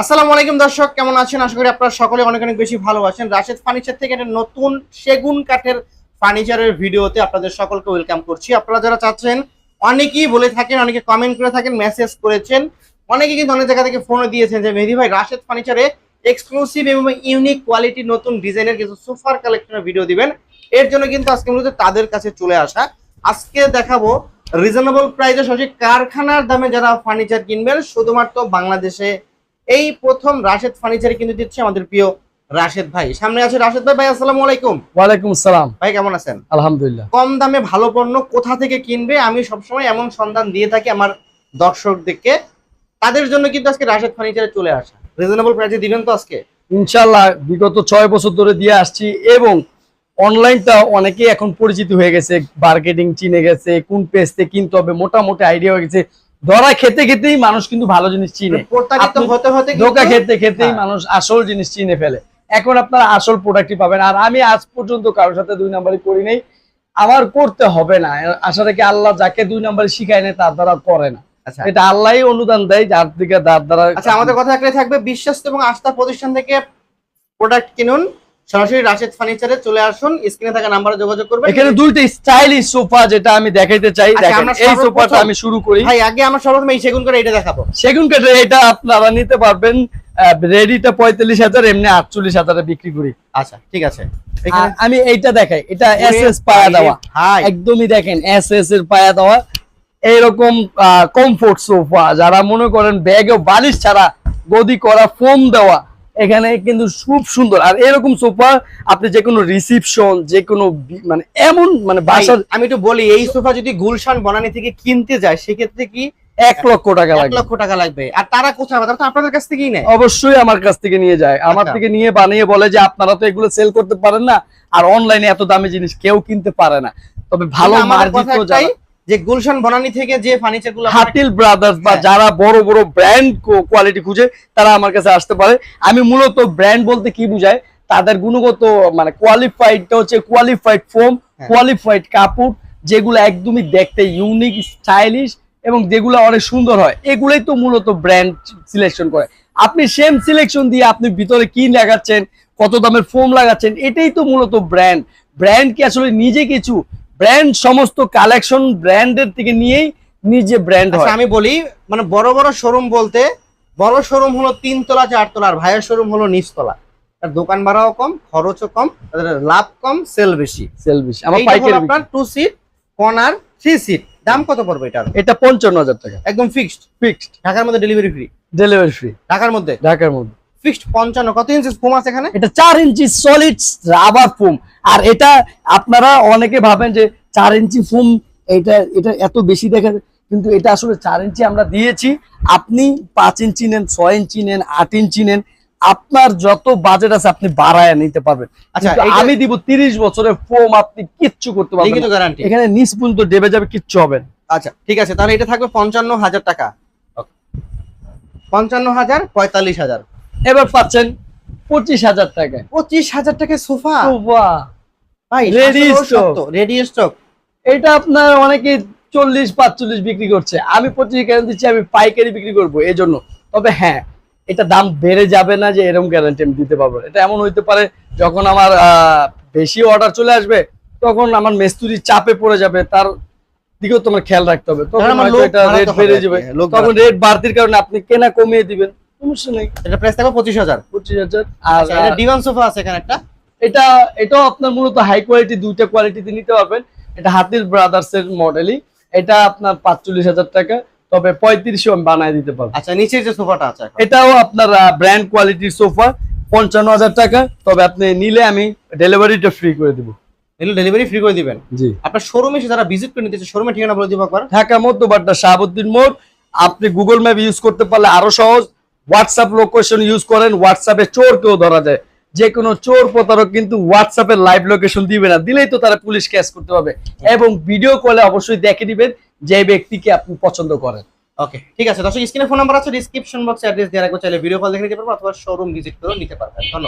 আসসালামু আলাইকুম দর্শক, কেমন আছেন? আশা করি আপনারা সকলে অনেক অনেক বেশি ভালো আছেন। রাশেদ ফার্নিচার থেকে একটা নতুন সেগুন কাঠের ফার্নিচারের ভিডিওতে আপনাদের সকলকে ওয়েলকাম করছি। আপনারা যারা চাচ্ছেন, অনেকেই বলে থাকেন, অনেকে কমেন্ট করে থাকেন মেসেজ করেছেন। অনেকে কিন্তু অনেক জায়গা থেকে ফোন দিয়েছেন যে, মেহেদি ভাই, রাশেদ ফার্নিচারে এক্সক্লুসিভ এবং ইউনিক কোয়ালিটি নতুন ডিজাইনের কিছু সুপার কালেকশনের ভিডিও দিবেন। এর জন্য কিন্তু আজকে মূলত তাদের কাছে চলে আসা। আজকে দেখাবো রিজনেবল প্রাইসে সঠিক কারখানার দামে যারা ফার্নিচার কিনবেন, শুধুমাত্র বাংলাদেশে এই প্রথম রাশেদ ফার্নিচারে কিন্তু দিচ্ছে আমাদের প্রিয় রাশেদ ভাই। সামনে আছে রাশেদ ভাই ভাই আসসালামু আলাইকুম। ওয়ালাইকুম আসসালাম। ভাই কেমন আছেন? আলহামদুলিল্লাহ। কম দামে ভালো পণ্য কোথা থেকে কিনবে? আমি সবসময় এমন সন্ধান দিয়ে থাকি আমার দর্শকদেরকে। তাদের জন্য কিন্তু আজকে রাশেদ ফার্নিচারে চলে আসা। রিজনেবল প্রাইসে দিবেন তো আজকে? ইনশাল্লাহ বিগত ছয় বছর ধরে দিয়ে আসছি এবং অনলাইনটা অনেকেই এখন পরিচিত হয়ে গেছে। মার্কেটিং চিনে গেছে কোন পেজতে কিনতে হবে মোটামুটি আইডিয়া হয়ে গেছে। ধরা খেতে খেতেই মানুষ কিন্তু ভালো জিনিস চিনে। কিন্তু- ধোকা খেতে খেতেই হ্যাঁ। মানুষ আসল জিনিস চিনে ফেলে। এখন আপনারা আসল প্রোডাক্টই পাবেন। আর আমি আজ পর্যন্ত কারোর সাথে দুই নাম্বারই করি নাই। আমার করতে হবে না। আশা রাখি আল্লাহ যাকে দুই নাম্বারই শিখায় না তার দ্বারা করে না। আচ্ছা। এটা আল্লাহই অনুদান দেয় যার দিকে যার দ্বারা আচ্ছা আমাদের কথা একটাই থাকবে বিশ্বাস এবং আস্থা প্রতিষ্ঠান থেকে প্রোডাক্ট কিনুন। সরাসরি রাশেদ ফার্নিচারে চলে আসুন। স্ক্রিনে থাকা নাম্বারে যোগাযোগ করবেন। এখানে দুইটা স্টাইলিশ সোফা যেটা আমি দেখাইতে চাই। আচ্ছা, দেখেন এই সোফাটা আমি শুরু করি। ভাই আগে আমরা সর্বপ্রথম এই সেগুন করে এটা দেখাবো। সেগুন কাঠের এটা আপনারা নিতে পারবেন। রেডিটা পঁয়তাল্লিশ হাজার এমনি আটচল্লিশ হাজারে বিক্রি করি। আচ্ছা ঠিক আছে। আমি এইটা দেখাই। এটা এস এস পায়া দেওয়া। একদমই দেখেন এস এস এর পায়া দেওয়া। এইরকম কমফোর্ট সোফা যারা মনে করেন ব্যাগে বালিশ ছাড়া গদি করা ফোম দেওয়া এখানে কিন্তু খুব সুন্দর। আর এরকম সোফা আপনি যে কোনো রিসিপশন যে কোনো মানে এমন মানে বাসার আমি একটু বলি এই সোফা যদি গুলশান বনানী থেকে কিনতে যায় সেক্ষেত্রে কি এক লক্ষ টাকা লাগবে। লক্ষ টাকা লাগবে। আর তারা কোথায় তারা তো আপনাদের কাছ থেকেই নেয়। অবশ্যই আমার কাছ থেকে নিয়ে যায়। আমার আচ্ছা। থেকে নিয়ে বানিয়ে বলে যে আপনারা তো এগুলো সেল করতে পারেন না। আর অনলাইনে এত দামি জিনিস কেউ কিনতে পারে না। তবে ভালো মার্জিত একটাই, যে গুলশান বনানী থেকে যে ফার্নিচারগুলো আপনারা- হাটিল ব্রাদার্স বা হ্যাঁ। যারা বড় বড় ব্র্যান্ড কোয়ালিটি খুঁজে তারা আমার কাছে আসতে পারে। আমি মূলত ব্র্যান্ড বলতে কি বুঝায়? তাদের গুণগত মানে কোয়ালিফাইডটা হচ্ছে কোয়ালিফাইড ফোম। কোয়ালিফাইড কাপড় যেগুলো একদমই দেখতে ইউনিক স্টাইলিশ এবং যেগুলো অনেক সুন্দর হয়। এগুলোই তো মূলত ব্র্যান্ড সিলেকশন করে। আপনি সেম সিলেকশন দিয়ে আপনি ভিতরে কি লাগাচ্ছেন কত দামের ফোম লাগাচ্ছেন এটাই তো মূলত ব্র্যান্ড ব্র্যান্ড কি আসলে নিজে কিছু ব্র্যান্ড সমস্ত কালেকশন ব্র্যান্ডের থেকে নিয়েই নিজে ব্র্যান্ড আচ্ছা হয়। আমি বলি মানে বড় বড় শোরুম বলতে বড় শোরুম হলো তিনতলা চারতলা আর ভাইয়ের শোরুম হলো নিচতলা। তার দোকান ভাড়াও কম খরচও কম তাদের লাভ কম সেল বেশি। সেল বেশি। আমার পাইকারি আপনার two seat corner three seat দাম কত পড়বে এটার? বিক্রি। এটা পঞ্চান্ন হাজার টাকা। একদম ফিক্সড ফিক্সড ঢাকার মধ্যে ডেলিভারি ফ্রি ডেলিভারি ফ্রি ঢাকার মধ্যে? ঢাকার মধ্যে। ফিক্সড পঞ্চান্ন। কত ইঞ্চি ফোম আছে এখানে? এটা চার ইঞ্চি সলিড রাবার ফোম আর এটা আপনারা অনেকে ভাবেন যে চার ইঞ্চি ফোম এটা এটা এত বেশি দেখা কিন্তু এটা আসলে চার ইঞ্চি আমরা দিয়েছি। আপনি পাঁচ ইঞ্চি নেন ছয় ইঞ্চি নেন আট ইঞ্চি নেন আপনার যত বাজেট আছে আপনি বাড়ায় নিতে পারবেন। আচ্ছা আমি দিব তিরিশ বছরের ফোম আপনি কিচ্ছু করতে পারবেন এখানে নিচ পর্যন্ত ডেবে যাবে কিচ্ছু হবে না। আচ্ছা ঠিক আছে তাহলে এটা থাকবে পঞ্চান্ন হাজার টাকা। পঞ্চান্ন হাজার পঁয়তাল্লিশ হাজার। এবার পাচ্ছেন পঁচিশ হাজার টাকায় পঁচিশ হাজার টাকা সোফা? ভাই। রেডি স্টক এটা আপনার অনেকে চল্লিশ পাঁচচল্লিশ বিক্রি করছে। আমি পঁচিশ কেন দিচ্ছি আমি পাইকারি বিক্রি করব এই জন্য তবে হ্যাঁ এটা দাম বেড়ে যাবে না যে এরকম গ্যারান্টি আমি দিতে পারব এটা এমন হইতে পারে যখন আমার বেশি অর্ডার চলে আসবে তখন আমার মেস্তুরি চাপে পড়ে যাবে তার দিকেও তোমার খেয়াল রাখতে হবে। তখন রেট বেড়ে যাবে। তখন রেট বাড়তির কারণে আপনি কেনা কমিয়ে দিবেন। সমস্যা নেই এটা প্রাইস থাকবে পঁচিশ হাজার। পঁচিশ হাজার। আর আচ্ছা, ডিভান সোফা আছে এখানে একটা। এটা এটাও আপনার মূলত হাই কোয়ালিটি দুইটা কোয়ালিটিতে নিতে পারবেন। এটা হাতির ব্রাদার্স এর মডেলই এটা আপনার পাঁচচল্লিশ হাজার টাকা তবে আমি বানায় দিতে পারব। আচ্ছা নিচের যে সোফাটা আছে এটাও আপনার ব্র্যান্ড কোয়ালিটির সোফা পঞ্চান্ন হাজার টাকা। তবে আপনি নিলে আমি ডেলিভারিটা ফ্রি করে দিব। ডেলিভারি ফ্রি করে দিবেন? জি। আপনার শোরুমে এসে যারা ভিজিট করে নিতেছে শোরুমে ঠিকানা বলে দিব একবার। ঢাকা মধ্যবাড্ডা শাহাবুদ্দিন মোড়। আপনি গুগল ম্যাপ ইউজ করতে পারলে আরও সহজ। হোয়াটসঅ্যাপ লোকেশন ইউজ করেন হোয়াটসঅ্যাপে চোর কেউ ধরা যায়। যে কোনো চোর প্রতারক কিন্তু হোয়াটসঅ্যাপে লাইভ লোকেশন দিবে না দিলেই তো তারা পুলিশ ক্যাশ করতে পারবে। এবং ভিডিও কলে অবশ্যই দেখে দিবেন যে ব্যক্তিকে আপনি পছন্দ করেন। ওকে ঠিক আছে। দর্শক স্ক্রিনে ফোন নাম্বার আছে ডিসক্রিপশন বক্সে অ্যাড্রেস দেওয়া রাখব। চাইলে ভিডিও কল দেখে নিতে পারব অথবা শোরুম ভিজিট করে নিতে পারবেন। ধন্যবাদ।